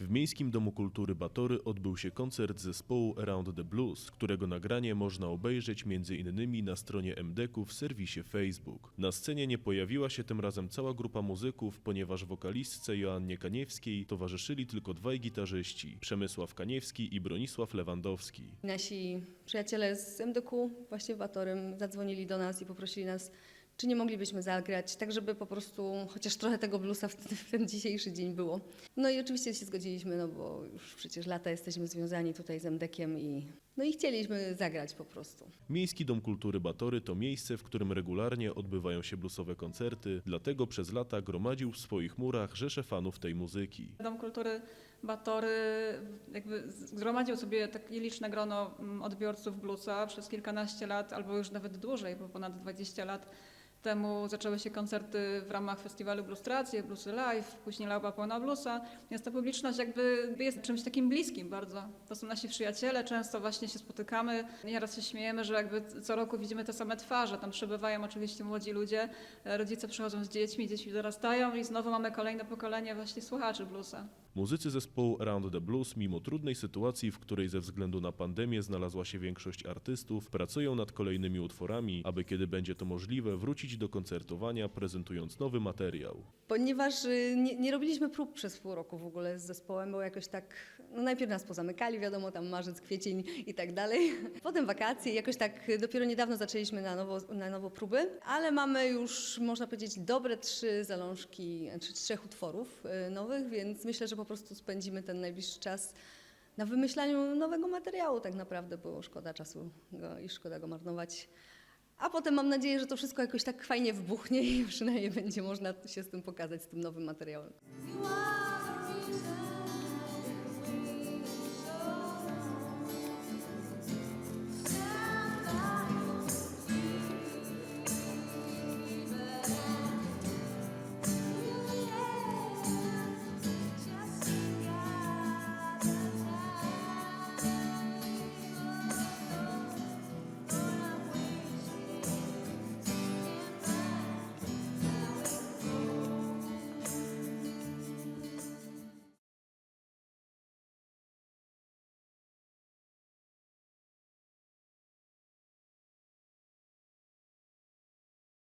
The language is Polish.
W Miejskim Domu Kultury Batory odbył się koncert zespołu Around the Blues, którego nagranie można obejrzeć innymi na stronie MDK w serwisie Facebook. Na scenie nie pojawiła się tym razem cała grupa muzyków, ponieważ wokalistce Joannie Kaniewskiej towarzyszyli tylko dwaj gitarzyści, Przemysław Kaniewski i Bronisław Lewandowski. Nasi przyjaciele z MDK właśnie w Batorym zadzwonili do nas i poprosili nas, czy nie moglibyśmy zagrać, tak żeby po prostu chociaż trochę tego bluesa w ten, w ten dzisiejszy dzień było. No i oczywiście się zgodziliśmy, no bo już przecież lata jesteśmy związani tutaj z MDK-iem i no i chcieliśmy zagrać po prostu. Miejski Dom Kultury Batory to miejsce, w którym regularnie odbywają się bluesowe koncerty, dlatego przez lata gromadził w swoich murach rzesze fanów tej muzyki. Dom Kultury Batory jakby zgromadził sobie takie liczne grono mm, odbiorców bluesa przez kilkanaście lat, albo już nawet dłużej, bo ponad 20 lat temu zaczęły się koncerty w ramach festiwalu Bluestracje, Bluesy Live, później Lauba Pełna Bluesa. Więc ta publiczność jakby jest czymś takim bliskim bardzo. To są nasi przyjaciele, często właśnie się spotykamy. Nieraz się śmiejemy, że jakby co roku widzimy te same twarze. Tam przebywają oczywiście młodzi ludzie, e, rodzice przychodzą z dziećmi, dzieci dorastają i znowu mamy kolejne pokolenie właśnie słuchaczy bluesa. Muzycy zespołu Around the Blues, mimo trudnej sytuacji, w której ze względu na pandemię znalazła się większość artystów, pracują nad kolejnymi utworami, aby kiedy będzie to możliwe, wrócić do koncertowania, prezentując nowy materiał. Ponieważ y, nie, nie robiliśmy prób przez pół roku w ogóle z zespołem, bo jakoś tak, no najpierw nas pozamykali, wiadomo, tam marzec, kwiecień i tak dalej. Potem wakacje, jakoś tak dopiero niedawno zaczęliśmy na nowo, na nowo próby, ale mamy już, można powiedzieć, dobre trzy zalążki, czy trzech utworów y, nowych, więc myślę, że po prostu spędzimy ten najbliższy czas na wymyślaniu nowego materiału tak naprawdę, bo szkoda czasu go, i szkoda go marnować. A potem mam nadzieję, że to wszystko jakoś tak fajnie wybuchnie i przynajmniej będzie można się z tym pokazać, z tym nowym materiałem.